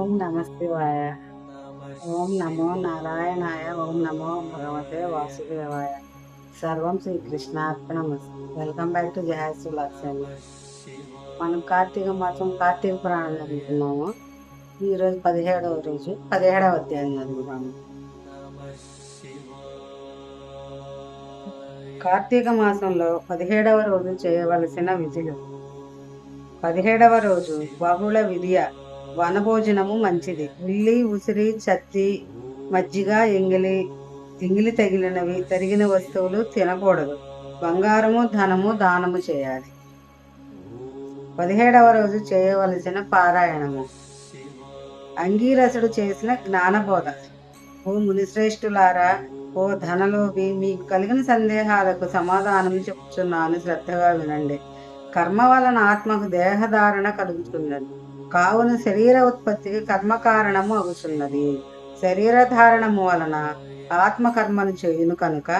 ఓం నమ శివాయ ఓం నమో నారాయణాయ. ఓం నమో భగవతే వాసుదేవాయ. సర్వం శ్రీ శ్రీకృష్ణార్పణ వెల్కమ్ బ్యాక్ టు జహాసు లక్ష్మి. మనం కార్తీక మాసం కార్తీక పురాణం చదువుతున్నాము. ఈరోజు పదిహేడవ రోజు పదిహేడవ అధ్యాయం చదువుతాము కార్తీక మాసంలో పదిహేడవ రోజు చేయవలసిన విధులు. పదిహేడవ రోజు బహుళ విధియ వనభోజనము మంచిది. ఉల్లి ఉసిరి చత్తి మజ్జిగ ఎంగిలి ఎంగిలి తగిలినవి తరిగిన వస్తువులు తినకూడదు. బంగారము ధనము దానము చేయాలి. పదిహేడవ రోజు చేయవలసిన పారాయణము. అంగీరసుడు చేసిన జ్ఞానబోధ. ఓ మునిశ్రేష్ఠులారా ఓ ధనలోపి మీకు కలిగిన సందేహాలకు సమాధానం చెప్తున్నాను. శ్రద్ధగా వినండి. కర్మ వలన ఆత్మకు దేహధారణ కలుగుతున్నది. కావున శరీర ఉత్పత్తికి కర్మ కారణము అవుతున్నది. శరీర ధారణము వలన ఆత్మ కర్మను చేయును కనుక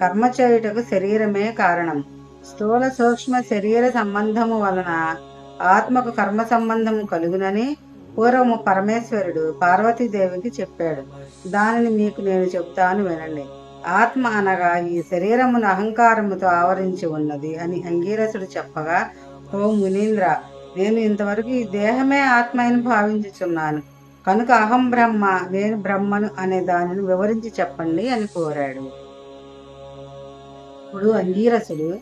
కర్మ చేయుటకు శరీరమే కారణం. స్థూల సూక్ష్మ శరీర సంబంధము వలన ఆత్మకు కర్మ సంబంధము కలుగునని పూర్వము పరమేశ్వరుడు పార్వతీదేవికి చెప్పాడు. దానిని మీకు నేను చెప్తాను వినండి. ఆత్మ అనగా ఈ శరీరమును అహంకారముతో ఆవరించి ఉన్నది అని అంగీరసుడు చెప్పగా ఓ మునీంద్ర నేను ఇంతవరకు ఈ దేహమే ఆత్మ అని భావించుచున్నాను. కనుక అహం బ్రహ్మ నేను బ్రహ్మను అనే దానిని వివరించి చెప్పండి అని కోరాడు. ఇప్పుడు అంగీరసుడు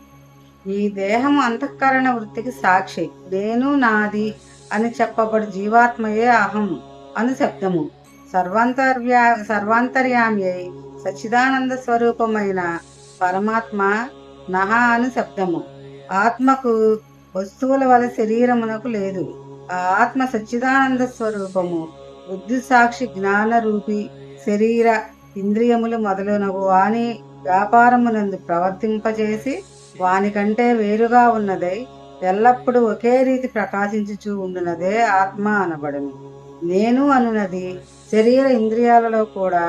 ఈ దేహం అంతఃకరణ వృత్తికి సాక్షి. నేను నాది అని చెప్పబడు జీవాత్మయే అహం అని శబ్దము. సర్వాంతర్వ్యా సర్వాంతర్యామి అయి సచ్చిదానంద స్వరూపమైన పరమాత్మ నహ అని శబ్దము. ఆత్మకు వస్తువుల వల్ల శరీరమునకు లేదు. ఆ ఆత్మ సచ్చిదానంద స్వరూపము. బుద్ధి సాక్షి జ్ఞాన రూపి శరీర ఇంద్రియములు మొదలైనవు వాని వ్యాపారమునందు ప్రవర్తింపజేసి వానికంటే వేరుగా ఉన్నదై ఎల్లప్పుడూ ఒకే రీతి ప్రకాశించుచూ ఉండునదే ఆత్మ అనబడును. నేను అనున్నది శరీర ఇంద్రియాలలో కూడా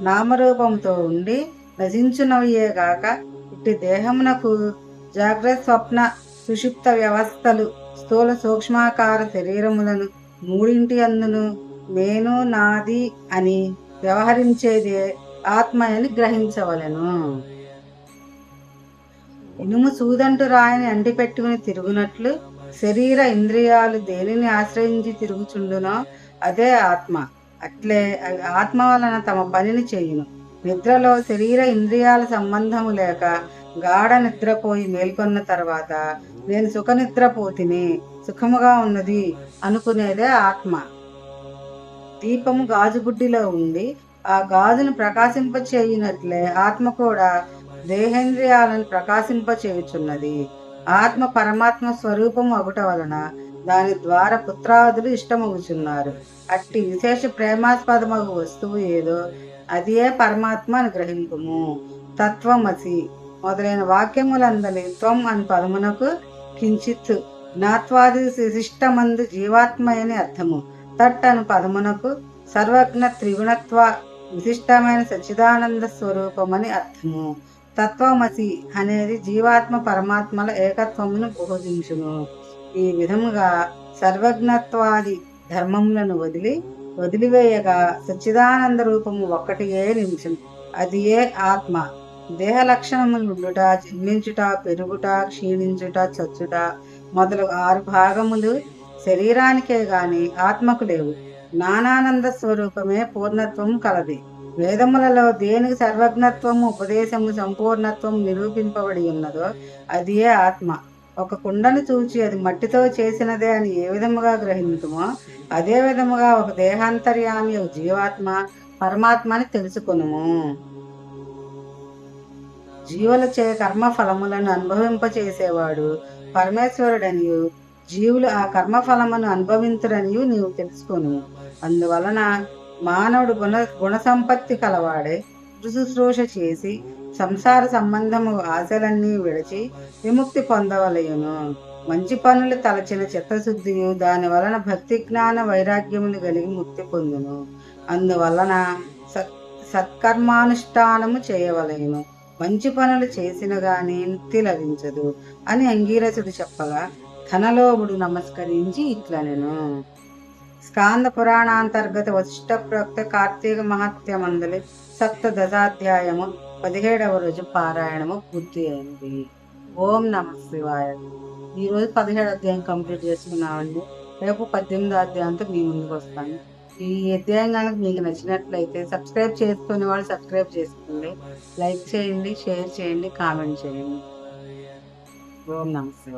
నామరూపంతో ఉండి నశించునవయ్యేగాక ఇట్టి దేహమునకు జాగ్రత్త స్వప్న సుషుప్త వ్యవస్థలు స్థూల సూక్ష్మాకార శరీరములను మూడింటి అందును నేను నాది అని వ్యవహరించేదే ఆత్మ అని గ్రహించవలెను. ఇనుము సూదంటు రాయిని అంటిపెట్టుకుని తిరుగునట్లు శరీర ఇంద్రియాలు దేనిని ఆశ్రయించి తిరుగుచుండునో అదే ఆత్మ. అట్లే ఆత్మ వలన తమ పనిని చేయును. నిద్రలో శరీర ఇంద్రియాల సంబంధము లేక గాఢ నిద్రపోయి మేల్కొన్న తర్వాత నేను సుఖ నిద్రపోతిని సుఖముగా ఉన్నది అనుకునేదే ఆత్మ. దీపము గాజుబుడ్డిలో ఉండి ఆ గాజును ప్రకాశింపచేయునట్లే ఆత్మ కూడా దేహేంద్రియాలను ప్రకాశింప చేయుచున్నది ఆత్మ పరమాత్మ స్వరూపము అగుట వలన దాని ద్వారా పుత్రాదులు ఇష్టమగుచున్నారు. అట్టి విశేష ప్రేమాస్పదమగు వస్తువు ఏదో అదే పరమాత్మ అని గ్రహింపుము తత్వమసి మొదలైన వాక్యములందలి త్వం అని పదమునకు కించిత్ జ్ఞాత్వాది శిష్టమందు జీవాత్మ అని అర్థము. తట్ అను పదమునకు సర్వజ్ఞ త్రిగుణత్వ విశిష్టమైన సచ్చిదానంద స్వరూపమని అర్థము. తత్వమసి అనేది జీవాత్మ పరమాత్మల ఏకత్వమును బోధించును ఈ విధముగా సర్వజ్ఞత్వాది ధర్మములను వదిలి వదిలివేయగా సచ్చిదానంద రూపము ఒక్కటియే నిమిషం అది ఏ ఆత్మ? దేహ లక్షణములు ఉండుట జన్మించుట పెరుగుట క్షీణించుట చచ్చుట మొదలు ఆరు భాగములు శరీరానికే గాని ఆత్మకు లేవు. నానానంద స్వరూపమే పూర్ణత్వం కలది. వేదములలో దేనికి సర్వజ్ఞత్వము ఉపదేశము సంపూర్ణత్వం నిరూపింపబడి ఉన్నదో అదియే ఆత్మ. ఒక కుండను చూచి అది మట్టితో చేసినదే అని ఏ విధముగా గ్రహించుమో అదే విధముగా ఒక దేహాంతర్యామి ఒక జీవాత్మ పరమాత్మ అని తెలుసుకునుము. జీవులచే కర్మ ఫలములను అనుభవింపచేసేవాడు పరమేశ్వరుడనియు. జీవులు ఆ కర్మ ఫలమును నీవు తెలుసుకొను. అందువలన మానవుడు గుణ గుణ సంపత్తి కలవాడే శుశ్రూష చేసి సంసార సంబంధము ఆశలన్నీ విడిచి విముక్తి పొందవలయును. మంచి పనులు తలచిన చిత్తశుద్ధియు దాని వలన భక్తి జ్ఞాన వైరాగ్యములు కలిగి ముక్తి పొందును. అందువలన సత్ సత్కర్మానుష్ఠానము చేయవలయును మంచి పనులు చేసిన గాని ముక్తి లభించదు అని అంగీరసుడు చెప్పగా ధనలోభుడు నమస్కరించి ఇట్లనెను. స్కాంద పురాణాంతర్గత వశిష్ట ప్రక్త కార్తీక మహత్య మందలి సప్త దశాధ్యాయము పదిహేడవ రోజు పారాయణము పూర్తి అయింది ఓం నమ శివాయ. ఈరోజు పదిహేడు అధ్యాయం కంప్లీట్ చేసుకున్నామండి. రేపు పద్దెనిమిదో అధ్యాయంతో మీ ముందుకు వస్తాను. ఈ అధ్యాయం కనుక మీకు నచ్చినట్లయితే సబ్స్క్రైబ్ చేసుకునే వాళ్ళు సబ్స్క్రైబ్ చేసుకోండి. లైక్ చేయండి షేర్ చేయండి కామెంట్ చేయండి. ఓం నమస్తే